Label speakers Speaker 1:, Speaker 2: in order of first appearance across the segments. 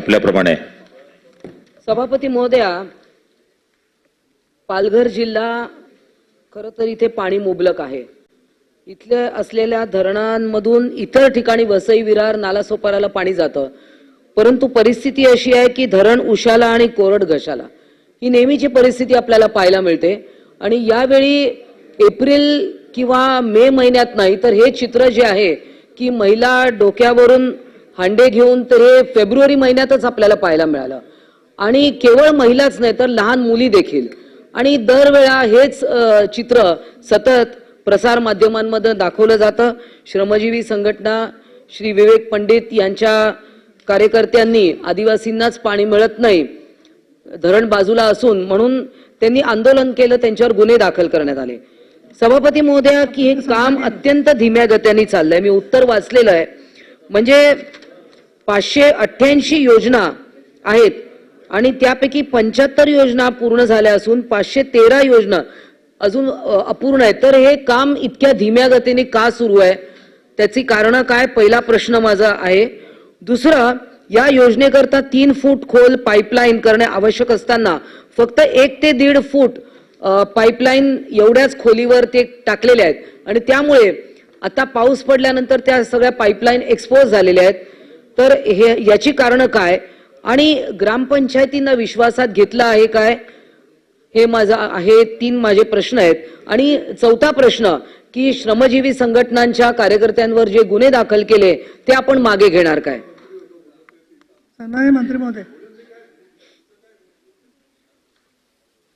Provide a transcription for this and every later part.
Speaker 1: आपल्याप्रमाणे.
Speaker 2: सभापती महोदया पालघर जिल्हा खर तर इथे पाणी मुबलक आहे. इथल्या असलेल्या धरणांमधून इतर ठिकाणी वसई विरार नालासोपाराला पाणी जातं. परंतु परिस्थिती अशी आहे की धरण उशाला आणि कोरड घशाला. ही नेहमीची परिस्थिती आपल्याला पाहायला मिळते. आणि यावेळी एप्रिल किंवा मे महिन्यात नाही तर हे चित्र जे आहे की महिला डोक्यावरून हांडे घेऊन तर हे फेब्रुवारी महिन्यातच आपल्याला पाहायला मिळालं. आणि केवळ महिलाच नाही तर लहान मुली देखील. आणि दरवेळा हेच चित्र सतत प्रसार माध्यमांमध्ये दाखवलं जातं. श्रमजीवी संघटना श्री विवेक पंडित यांच्या कार्यकर्त्यांनी आदिवासींनाच पाणी मिळत नाही धरण बाजूला असून म्हणून त्यांनी आंदोलन केलं त्यांच्यावर गुन्हे दाखल करण्यात आले. सभापती महोदया की हे काम अत्यंत धीम्या गत्याने चाललंय. मी उत्तर वाचलेलं आहे. म्हणजे पाचशे अठ्ठ्याऐंशी योजना आहेत. आणि त्यापैकी पंच्याहत्तर योजना पूर्ण झाल्या असून पाचशे तेरा योजना अजून अपूर्ण आहेत. तर हे काम इतक्या धीम्या गतीने का सुरू आहे? त्याची कारणं काय? पहिला प्रश्न माझा आहे. दुसरं या योजनेकरता तीन फूट खोल पाईपलाईन करणे आवश्यक असताना फक्त एक ते दीड फूट पाईपलाईन एवढ्याच खोलीवर ते टाकलेले आहेत. आणि त्यामुळे आता पाऊस पडल्यानंतर त्या सगळ्या पाईपलाईन एक्सपोज झालेल्या आहेत. तर हे याची कारणं काय? आणि ग्रामपंचायतींना विश्वासात घेतलं आहे काय? हे माझा हे तीन माझे प्रश्न आहेत. आणि चौथा प्रश्न की श्रमजीवी संघटनांच्या कार्यकर्त्यांवर जे गुन्हे दाखल केले ते आपण मागे घेणार काय?
Speaker 3: मंत्री महोदय.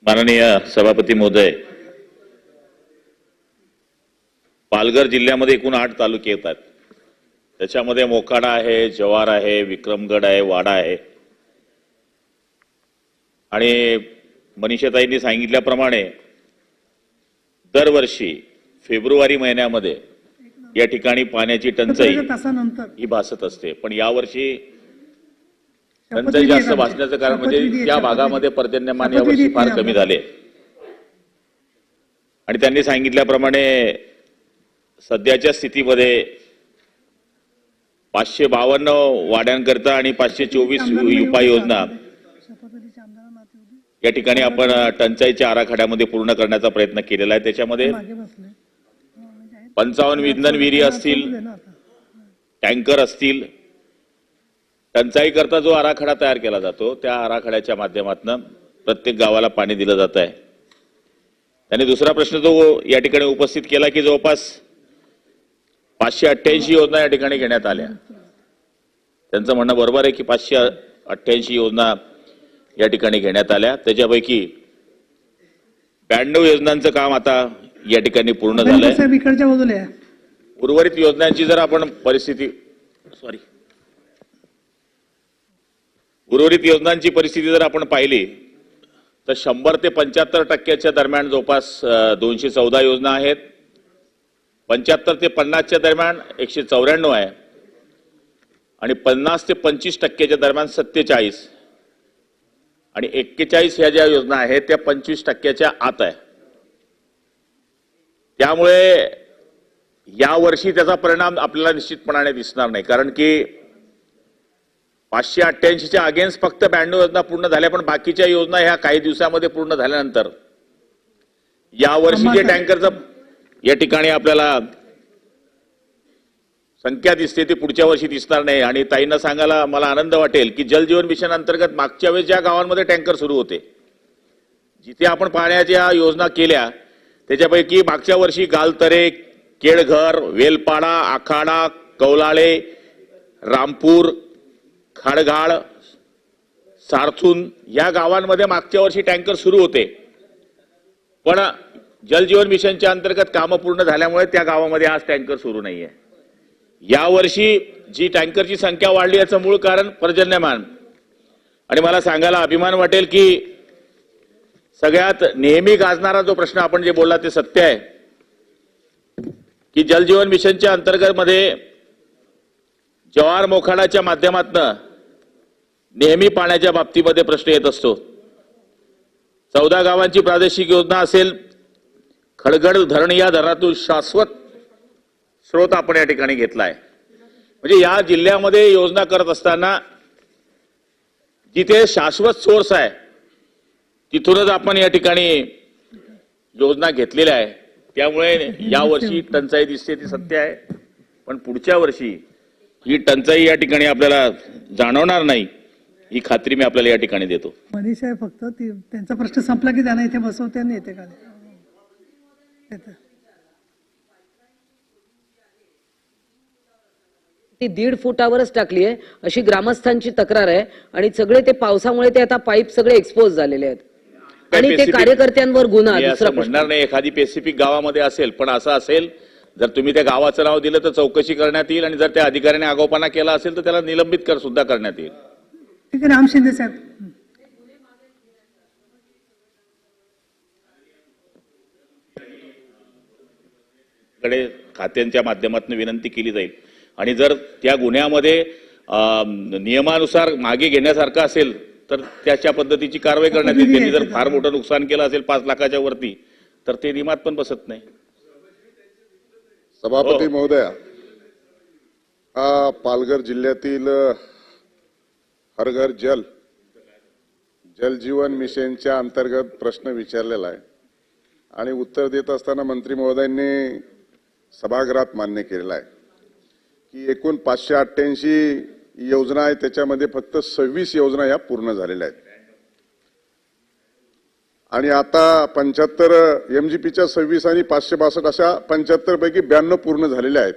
Speaker 1: माननीय सभापती महोदय पालघर जिल्ह्यामध्ये एकूण आठ तालुके येतात. त्याच्यामध्ये मोखाडा आहे जव्हार आहे विक्रमगड आहे वाडा आहे. आणि मनीषाताईंनी सांगितल्याप्रमाणे दरवर्षी फेब्रुवारी महिन्यामध्ये या ठिकाणी पाण्याची टंचाई ही भासत असते. पण यावर्षी टंचाई जास्त भासण्याचं कारण म्हणजे त्या भागामध्ये पर्जन्यमान यावर्षी फार कमी झाले. आणि त्यांनी सांगितल्याप्रमाणे सध्याच्या स्थितीमध्ये पाचशे बावन्न वाड्यांकरता आणि पाचशे चोवीस उपाययोजना. या ठिकाणी आपण टंचाईच्या आराखड्यामध्ये पूर्ण करण्याचा प्रयत्न केलेला आहे. त्याच्यामध्ये
Speaker 3: बसले. म्हणजे.
Speaker 1: पंचावन्न विंधन विहिरी असतील. टँकर असतील. टंचाई करता जो आराखडा तयार केला जातो त्या आराखड्याच्या माध्यमातून प्रत्येक गावाला पाणी दिलं जात आहे त्यांनी दुसरा प्रश्न जो या ठिकाणी उपस्थित केला की जवळपास पाचशे अठ्ठ्याऐंशी योजना या ठिकाणी घेण्यात आल्या. त्यांचं म्हणणं बरोबर आहे की पाचशे अठ्ठ्याऐंशी योजना या ठिकाणी घेण्यात आल्या. त्याच्यापैकी ब्याण्णव योजनांचं काम आता या ठिकाणी पूर्ण झालंय. उर्वरित योजनांची जर आपण परिस्थिती सॉरी उर्वरित योजनांची परिस्थिती जर आपण पाहिली तर शंभर ते पंच्याहत्तर टक्क्याच्या दरम्यान जवळपास दोनशे चौदा योजना आहेत. पंच्याहत्तर ते पन्नासच्या दरम्यान एकशे चौऱ्याण्णव आहे. आणि पन्नास ते पंचवीस टक्क्याच्या दरम्यान सत्तेचाळीस. आणि एक्केचाळीस ह्या ज्या योजना आहेत त्या पंचवीस टक्क्याच्या आत आहे. त्यामुळे या वर्षी त्याचा परिणाम आपल्याला निश्चितपणाने दिसणार नाही. कारण की पाचशे अठ्ठ्याऐंशीच्या अगेन्स्ट फक्त ब्याण्णव योजना पूर्ण झाल्या पण बाकीच्या योजना ह्या काही दिवसामध्ये पूर्ण झाल्यानंतर या वर्षी जे टँकरचं या ठिकाणी आपल्याला संख्या दिसते ती पुढच्या वर्षी दिसणार नाही. आणि ताईंना सांगायला मला आनंद वाटेल की जल जीवन मिशन अंतर्गत मागच्या वेळेस ज्या गावांमध्ये टँकर सुरू होते जिथे आपण पाण्याच्या योजना केल्या त्याच्यापैकी मागच्या वर्षी गालतरे केळघर वेलपाडा आखाडा कौलाळे रामपूर खाडघाळ सारथून या गावांमध्ये मागच्या वर्षी टँकर सुरू होते. पण जलजीवन मिशनच्या अंतर्गत कामं पूर्ण झाल्यामुळे त्या गावामध्ये आज टँकर सुरू नाहीये. यावर्षी जी टँकरची संख्या वाढली याचं मूळ कारण पर्जन्यमान. आणि मला सांगायला अभिमान वाटेल की सगळ्यात नेहमी गाजणारा जो प्रश्न आपण जे बोलला ते सत्य आहे. की जलजीवन मिशनच्या अंतर्गत मध्ये जवार मोखाडाच्या माध्यमातनं नेहमी पाण्याच्या बाबतीमध्ये प्रश्न येत असतो. चौदा गावांची प्रादेशिक योजना असेल खडगड धरण या धरणातून शाश्वत स्रोत आपण या ठिकाणी घेतलाय. म्हणजे या जिल्ह्यामध्ये योजना करत असताना जिथे शाश्वत सोर्स आहे तिथूनच आपण या ठिकाणी योजना घेतलेल्या आहे. त्यामुळे या वर्षी टंचाई दिसते ती सत्य आहे. पण पुढच्या वर्षी ही टंचाई या ठिकाणी आपल्याला जाणवणार नाही ही खात्री मी आपल्याला या ठिकाणी देतो.
Speaker 3: मनीष आहे फक्त ती त्यांचा प्रश्न संपला की त्यांना इथे बसवते आणि येते का?
Speaker 2: ती दीड फुटावरच टाकली आहे. अशी ग्रामस्थांची तक्रार आहे आणि सगळे ते पावसामुळे ते आता पाईप सगळे एक्सपोज झालेले आहेत. आणि ते कार्यकर्त्यांवर गुन्हा दुसरा
Speaker 1: म्हणणार नाही एखादी पेसिफिक गावामध्ये असेल पण असं असेल जर तुम्ही त्या गावाचं नाव दिलं तर चौकशी करण्यात येईल आणि जर त्या अधिकाऱ्याने आगोपणा केला असेल तर त्याला निलंबित कर सुद्धा करण्यात येईल.
Speaker 3: ठीक आहे राम शिंदे साहेब.
Speaker 1: कडे खात्यांच्या माध्यमातून विनंती केली जाईल. आणि जर त्या गुन्ह्यामध्ये नियमानुसार मागे घेण्यासारखं असेल तर त्याच्या पद्धतीची कारवाई करण्यात येईल. त्यांनी जर फार मोठं नुकसान केलं असेल पाच लाखाच्या वरती तर ते नियमात पण बसत नाही.
Speaker 4: सभापती
Speaker 1: हो.
Speaker 4: महोदया हा पालघर जिल्ह्यातील हर घर जल जल जीवन मिशनच्या अंतर्गत प्रश्न विचारलेला आहे. आणि उत्तर देत असताना मंत्री महोदयांनी सभागृहात मान्य केलेला आहे की एकूण पाचशे अठ्ठ्याऐंशी योजना आहे त्याच्यामध्ये फक्त सव्वीस योजना या पूर्ण झालेल्या आहेत. आणि आता पंच्याहत्तर एमजीपीच्या सव्वीस आणि पाचशे बासष्ट अशा पंच्याहत्तर पैकी ब्याण्णव पूर्ण झालेल्या आहेत.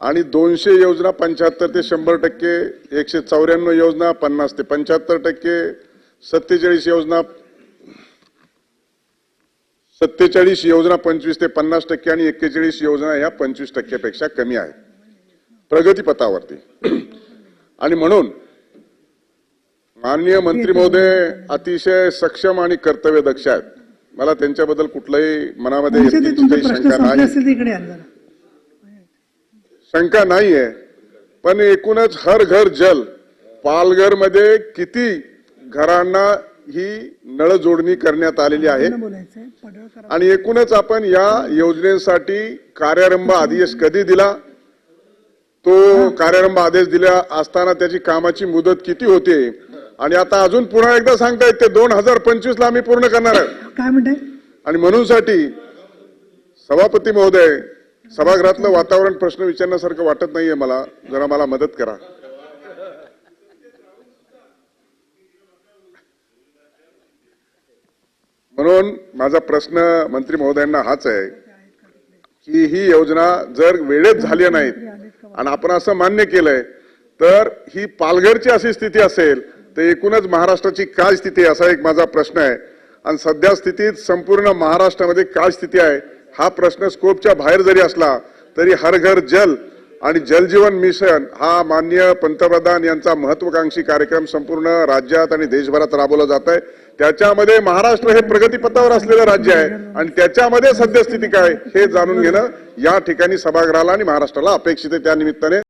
Speaker 4: आणि दोनशे योजना पंच्याहत्तर ते शंभर टक्के एकशे चौऱ्याण्णव योजना पन्नास ते पंच्याहत्तर टक्के सत्तेचाळीस योजना सत्तेचाळीस योजना पंचवीस ते पन्नास टक्के आणि एक्केचाळीस योजना ह्या पंचवीस टक्क्यापेक्षा कमी आहेत. प्रगतीपथावरती आणि म्हणून माननीय मंत्री महोदय अतिशय सक्षम आणि कर्तव्यदक्ष आहेत. मला त्यांच्याबद्दल कुठलंही मनामध्ये
Speaker 3: प्रश्न
Speaker 4: शंका नाही. शंका नाहीये. पण एकूणच हर घर जल. पालघरमध्ये किती घरांना ही नळ जोडणी करण्यात आलेली आहे. आणि एकूणच आपण या योजनेसाठी कार्यारंभ आदेश कधी दिला? तो कार्यारंभ आदेश दिला असताना त्याची कामाची मुदत किती होते? आणि आता अजून पुन्हा एकदा सांगतायत ते दोन हजार पंचवीस ला आम्ही पूर्ण करणार आहे.
Speaker 3: काय म्हणताय?
Speaker 4: आणि म्हणूनसाठी सभापती महोदय सभागृहातलं वातावरण प्रश्न विचारण्यासारखं वाटत नाहीये मला. जरा मला मदत करा. म्हणून माझा प्रश्न मंत्री महोदयांना हाच आहे की ही योजना जर वेळेत झाली नाहीत आणि आपण असं मान्य केलंय तर ही पालघरची अशी स्थिती असेल तर एकूणच महाराष्ट्राची काय स्थिती असा एक माझा प्रश्न आहे. आणि सध्या स्थितीत संपूर्ण महाराष्ट्रामध्ये काय स्थिती आहे हा प्रश्न स्कोपच्या बाहेर जरी असला तरी हर घर जल आणि जलजीवन मिशन हा माननीय पंतप्रधान यांचा महत्वाकांक्षी कार्यक्रम संपूर्ण राज्यात आणि देशभरात राबवला जात आहे. त्याच्यामध्ये महाराष्ट्र हे प्रगतीपथावर असलेलं राज्य आहे आणि त्याच्यामध्ये सद्यस्थिती काय हे जाणून घेणं या ठिकाणी सभागृहाला आणि महाराष्ट्राला अपेक्षित आहे. त्या निमित्ताने